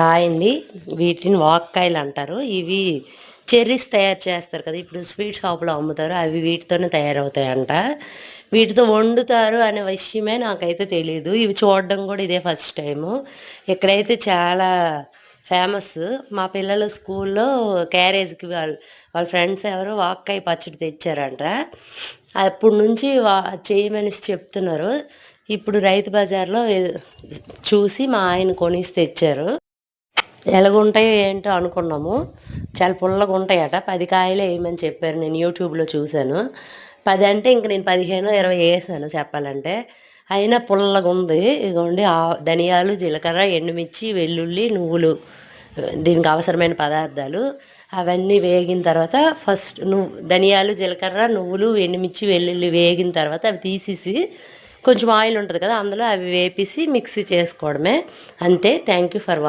Hi అండి వీటిని వాక్కాయలు అంటారు. ఇవి చెర్రీస్ తయారు చేస్తారు కదా. ఇప్పుడు స్వీట్ షాప్లో అమ్ముతారు. అవి వీటితోనే తయారవుతాయంట. వీటితో వండుతారు అనే విషయమే నాకైతే తెలియదు ఇవి చూడడం కూడా ఇదే ఫస్ట్ టైము. ఇక్కడైతే చాలా ఫేమస్. మా పిల్లలు స్కూల్లో క్యారేజ్కి వాళ్ళ వాళ్ళ ఫ్రెండ్స్ ఎవరు వాక్కాయ పచ్చడి తెచ్చారంట. అప్పటి నుంచి వా చేయమని చెప్తున్నారు. ఇప్పుడు రైతు బజార్లో చూసి మా ఆయన కొనిసి తెచ్చారు. ఎలాగుంటాయో ఏంటో అనుకున్నాము. చాలా పుల్లగా ఉంటాయట. పది కాయలు వేయమని చెప్పారు. నేను యూట్యూబ్లో చూశాను. పది అంటే ఇంక నేను పదిహేను ఇరవై వేసాను చెప్పాలంటే. అయినా పుల్లగా ఉంది. ఇదిగోండి ఆ- ధనియాలు జీలకర్ర ఎండుమిర్చి వెల్లుల్లి నువ్వులు దీనికి అవసరమైన పదార్థాలు. అవన్నీ వేగిన తర్వాత ఫస్ట్ నువ్వు ధనియాలు జీలకర్ర నువ్వులు ఎండుమిర్చి వెల్లుల్లి వేగిన తర్వాత అవి తీసేసి కొంచెం ఆయిల్ ఉంటుంది కదా అందులో అవి వేపేసి మిక్సీ చేసుకోవడమే. అంతే. థ్యాంక్ యూ ఫర్ వా